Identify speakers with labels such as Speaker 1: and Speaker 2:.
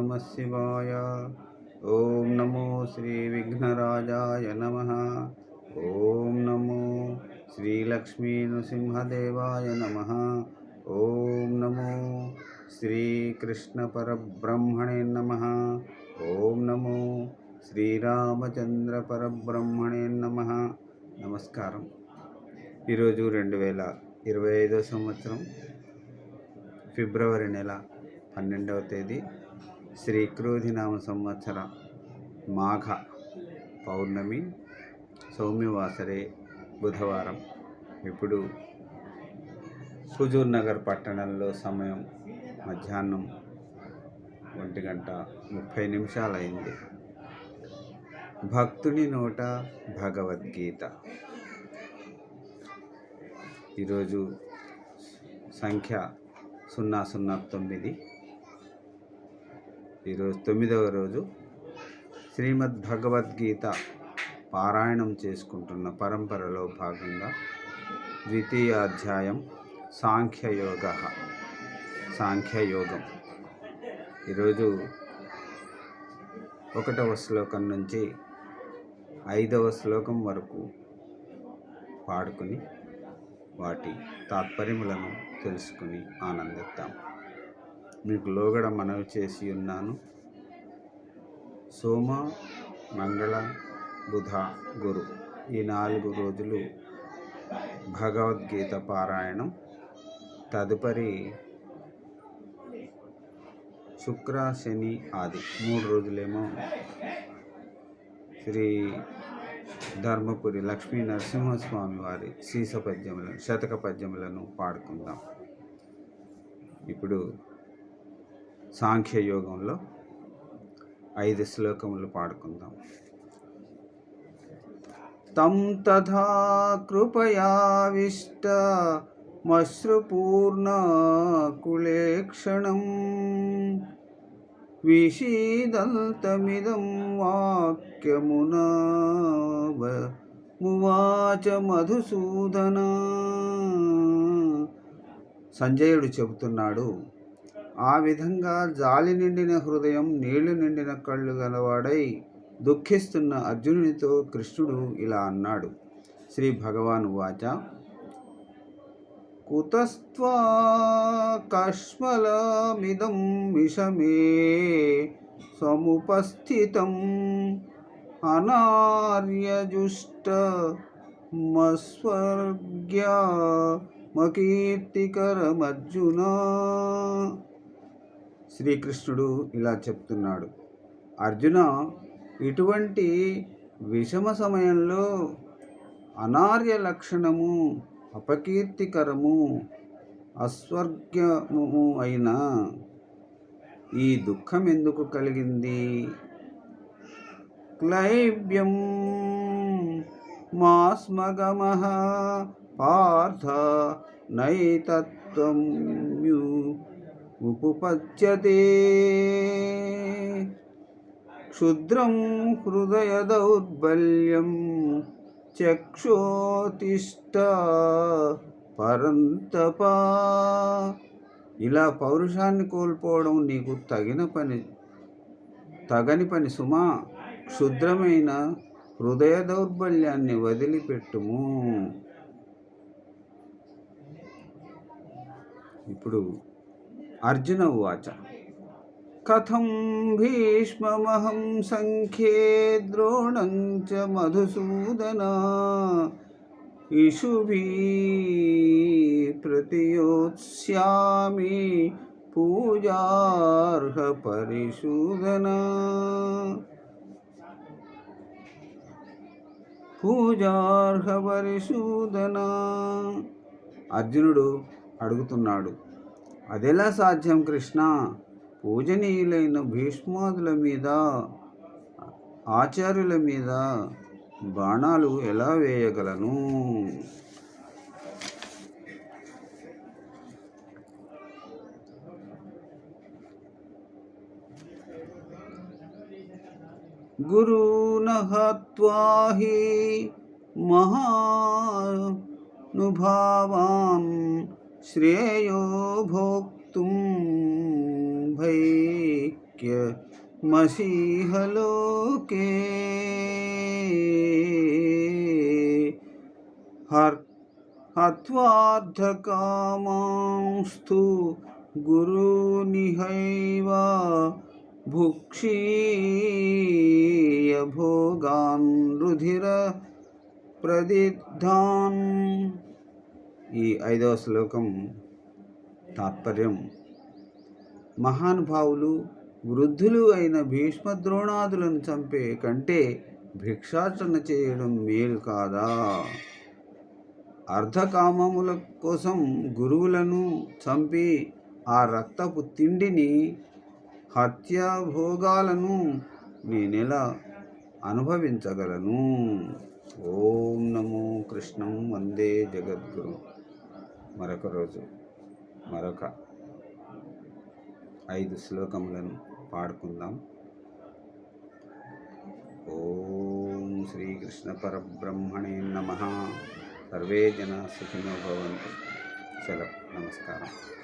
Speaker 1: నమ శివాయ ఓం నమో శ్రీ విఘ్నరాజాయ నమ ఓం నమో శ్రీలక్ష్మీ నృసింహదేవాయ నమ ఓం నమో శ్రీకృష్ణపరబ్రహ్మణే నమ ఓం నమో శ్రీరామచంద్ర పరబ్రహ్మణే నమ నమస్కారం ఈరోజు రెండు వేల ఇరవై ఐదో సంవత్సరం ఫిబ్రవరి నెల పన్నెండవ తేదీ. శ్రీ క్రోధినామ సంవత్సర మాఘ పౌర్ణమి సౌమ్యవాసరే బుధవారం. ఇప్పుడు హుజూర్ నగర్ పట్టణంలో సమయం మధ్యాహ్నం ఒంటి గంట ముప్పై నిమిషాలైంది. భక్తుని నోట భగవద్గీత. ఈరోజు సంఖ్య సున్నా సున్నా తొమ్మిది. ఈరోజు తొమ్మిదవ రోజు శ్రీమద్ భగవద్గీత పారాయణం చేసుకుంటున్న పరంపరలో భాగంగా ద్వితీయ అధ్యాయం సాంఖ్యయోగ. సాంఖ్యయోగం. ఈరోజు ఒకటవ శ్లోకం నుంచి ఐదవ శ్లోకం వరకు పాడుకుని వాటి తాత్పర్యములను తెలుసుకుని ఆనందిద్దాం. మీకు లోగడ మనవి చేసి ఉన్నాను. సోమ మంగళ బుధ గురు ఈ నాలుగు రోజులు భగవద్గీత పారాయణం. తదుపరి శుక్ర శని ఆది మూడు రోజులేమో శ్రీ ధర్మపురి లక్ష్మీ నరసింహస్వామి వారి సీస పద్యములను శతక పద్యములను పాడుకుందాం. ఇప్పుడు సాంఖ్యయోగంలో ఐదు శ్లోకములు పాడుకుందాం. తం తథా కృపయావిష్ట మశ్రుపూర్ణకులేక్షణం విషీదంతమిదం వాక్యమునా మువాచ మధుసూదన. సంజయుడు చెబుతున్నాడు ఆ విధంగా జాలి నిండిన హృదయం నీళ్ళు నిండిన కళ్ళు గలవాడై దుఃఖిస్తున్న అర్జునునితో కృష్ణుడు ఇలా అన్నాడు. శ్రీ భగవాన్ వాచ కుతస్త్వా కష్మలమిదం విషమే సముపస్థితం అనార్యజుష్ట మస్వర్గ్యా మకీర్తికరమర్జునా శ్రీకృష్ణుడు ఇలా చెప్తున్నాడు. అర్జున ఇటువంటి విషమ సమయంలో అనార్య లక్షణము అపకీర్తికరము అస్వర్గము అయిన ఈ దుఃఖం ఎందుకు కలిగింది? క్లైబ్యం మాస్మగమ పార్థ నైతత్వం ఉపపద్యతే. క్షుద్రం హృదయ దౌర్బల్యం చక్షోతిష్ట పరంతప. ఇలా పౌరుషాన్ని కోల్పోవడం నీకు తగిన పని తగని పని సుమా. క్షుద్రమైన హృదయ దౌర్బల్యాన్ని వదిలిపెట్టుము. ఇప్పుడు అర్జున ఉవాచ. కథం భీష్మమహం సంఖ్యే ద్రోణం చ మధుసూదన. ఇషుభీ ప్రతియోత్స్యామి పూజార్హ పరిశూదన పూజార్హ పరిశూదన అర్జునుడు అడుగుతున్నాడు అదెలా సాధ్యం కృష్ణ? పూజనీయులైన భీష్మాదుల మీద ఆచార్యుల మీద బాణాలు ఎలా వేయగలను? గురునహత్వాహి మహానుభావాం మహానుభావాన్ श्रेयो भोक्त भैक्य मसीहलोके हर भोक्तुं भैक्यमसीहलोके गुरु हत्वार्धकामांस्तु भुक्षीय भुक्षीयभोगान् रुधिर प्रदिधान ఈ ఐదవ శ్లోకం తాత్పర్యం. మహానుభావులు వృద్ధులు అయిన భీష్మద్రోణాదులను చంపే కంటే భిక్షాటన చేయడం మేలు కాదా? అర్ధకామముల కోసం గురువులను చంపి ఆ రక్తపు తిండిని హత్యాభోగాలను నేనెలా అనుభవించగలను? ఓం నమో కృష్ణం వందే జగద్గురు. మరొక రోజు మరొక ఐదు శ్లోకములను పాడుకుందాం. ఓం శ్రీకృష్ణ పరబ్రహ్మణే నమ. సర్వే జన సుఖినో భవంతు. సెలవు నమస్కారం.